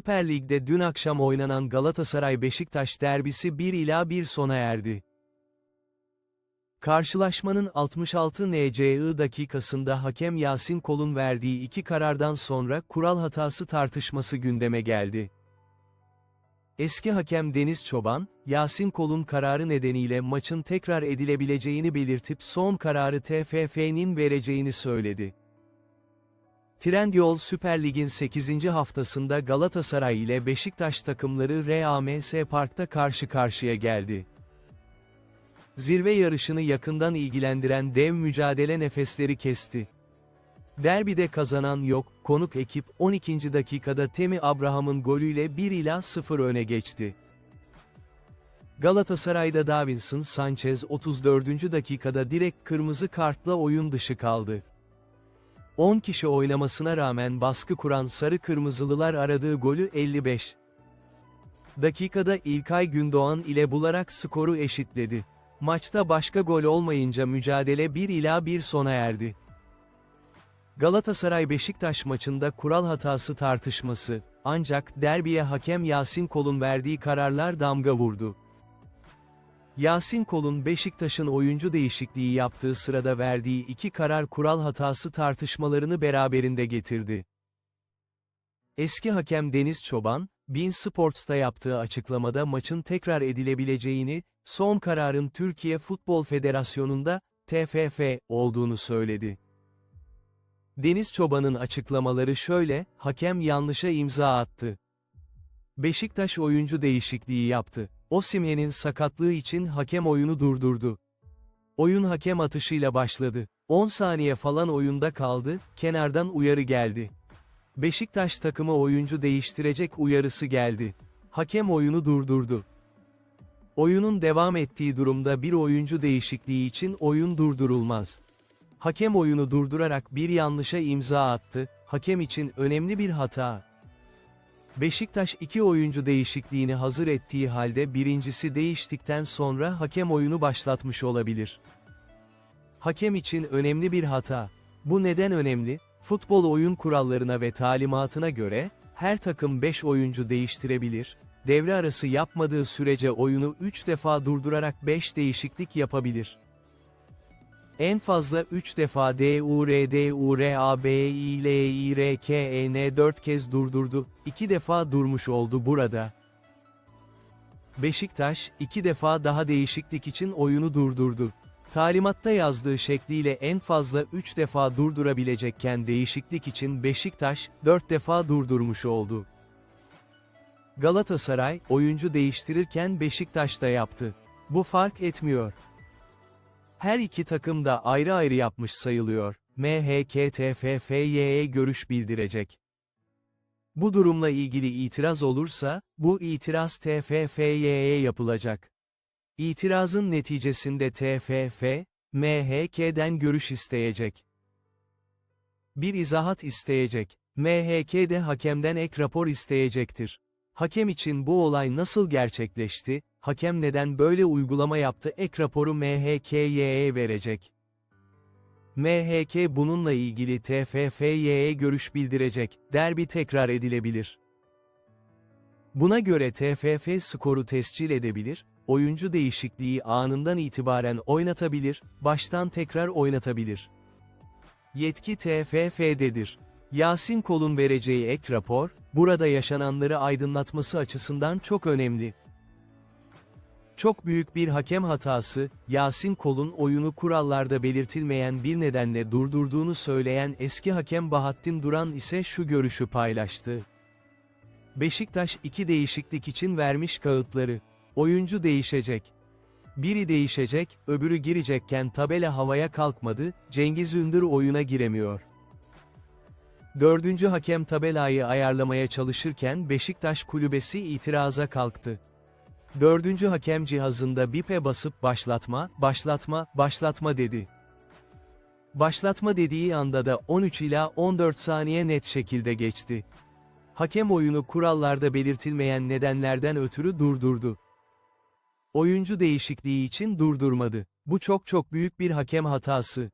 Süper Lig'de dün akşam oynanan Galatasaray-Beşiktaş derbisi 1 ila 1 sona erdi. Karşılaşmanın 66 NCI dakikasında hakem Yasin Kol'un verdiği iki karardan sonra kural hatası tartışması gündeme geldi. Eski hakem Deniz Çoban, Yasin Kol'un kararı nedeniyle maçın tekrar edilebileceğini belirtip son kararı TFF'nin vereceğini söyledi. Trendyol Süper Lig'in 8. haftasında Galatasaray ile Beşiktaş takımları RAMS Park'ta karşı karşıya geldi. Zirve yarışını yakından ilgilendiren dev mücadele nefesleri kesti. Derbide kazanan yok, konuk ekip 12. dakikada Temi Abraham'ın golüyle 1 ila 0 öne geçti. Galatasaray'da Davinson Sanchez 34. dakikada direkt kırmızı kartla oyun dışı kaldı. 10 kişi oynamasına rağmen baskı kuran sarı kırmızılılar aradığı golü 55. Dakikada İlkay Gündoğan ile bularak skoru eşitledi. Maçta başka gol olmayınca mücadele 1 ila 1 sona erdi. Galatasaray-Beşiktaş maçında kural hatası tartışması, ancak derbiye hakem Yasin Kol'un verdiği kararlar damga vurdu. Yasin Kol'un Beşiktaş'ın oyuncu değişikliği yaptığı sırada verdiği iki karar kural hatası tartışmalarını beraberinde getirdi. Eski hakem Deniz Çoban, Bein Sports'ta yaptığı açıklamada maçın tekrar edilebileceğini, son kararın Türkiye Futbol Federasyonu'nda, TFF, olduğunu söyledi. Deniz Çoban'ın açıklamaları şöyle, hakem yanlışa imza attı. Beşiktaş oyuncu değişikliği yaptı. Osimhen'in sakatlığı için hakem oyunu durdurdu. Oyun hakem atışıyla başladı. 10 saniye falan oyunda kaldı, kenardan uyarı geldi. Beşiktaş takımı oyuncu değiştirecek uyarısı geldi. Hakem oyunu durdurdu. Oyunun devam ettiği durumda bir oyuncu değişikliği için oyun durdurulmaz. Hakem oyunu durdurarak bir yanlışa imza attı, hakem için önemli bir hata. Beşiktaş iki oyuncu değişikliğini hazır ettiği halde birincisi değiştikten sonra hakem oyunu başlatmış olabilir. Hakem için önemli bir hata. Bu neden önemli? Futbol oyun kurallarına ve talimatına göre, her takım 5 oyuncu değiştirebilir, devre arası yapmadığı sürece oyunu 3 defa durdurarak 5 değişiklik yapabilir. En fazla 3 defa DUR DUR AB İL İR K E N 4 kez durdurdu, 2 defa durmuş oldu burada. Beşiktaş, 2 defa daha değişiklik için oyunu durdurdu. Talimatta yazdığı şekliyle en fazla 3 defa durdurabilecekken değişiklik için Beşiktaş, 4 defa durdurmuş oldu. Galatasaray, oyuncu değiştirirken Beşiktaş da yaptı. Bu fark etmiyor. Her iki takım da ayrı ayrı yapmış sayılıyor. MHKTFFY'ye görüş bildirecek. Bu durumla ilgili itiraz olursa, bu itiraz TFFY'ye yapılacak. İtirazın neticesinde TFF, MHK'den görüş isteyecek. Bir izahat isteyecek. MHK de hakemden ek rapor isteyecektir. Hakem için bu olay nasıl gerçekleşti, hakem neden böyle uygulama yaptı ek raporu MHKY'ye verecek. MHK bununla ilgili TFFY'ye görüş bildirecek, derbi tekrar edilebilir. Buna göre TFF skoru tescil edebilir, oyuncu değişikliği anından itibaren oynatabilir, baştan tekrar oynatabilir. Yetki TFF'dedir. Yasin Kol'un vereceği ek rapor, burada yaşananları aydınlatması açısından çok önemli. Çok büyük bir hakem hatası, Yasin Kol'un oyunu kurallarda belirtilmeyen bir nedenle durdurduğunu söyleyen eski hakem Bahattin Duran ise şu görüşü paylaştı. Beşiktaş iki değişiklik için vermiş kağıtları. Oyuncu değişecek. Biri değişecek, öbürü girecekken tabela havaya kalkmadı, Cengiz Ündür oyuna giremiyor. Dördüncü hakem tabelayı ayarlamaya çalışırken Beşiktaş kulübesi itiraza kalktı. Dördüncü hakem cihazında bipe basıp başlatma, başlatma, başlatma dedi. Başlatma dediği anda da 13 ila 14 saniye net şekilde geçti. Hakem oyunu kurallarda belirtilmeyen nedenlerden ötürü durdurdu. Oyuncu değişikliği için durdurmadı. Bu çok çok büyük bir hakem hatası.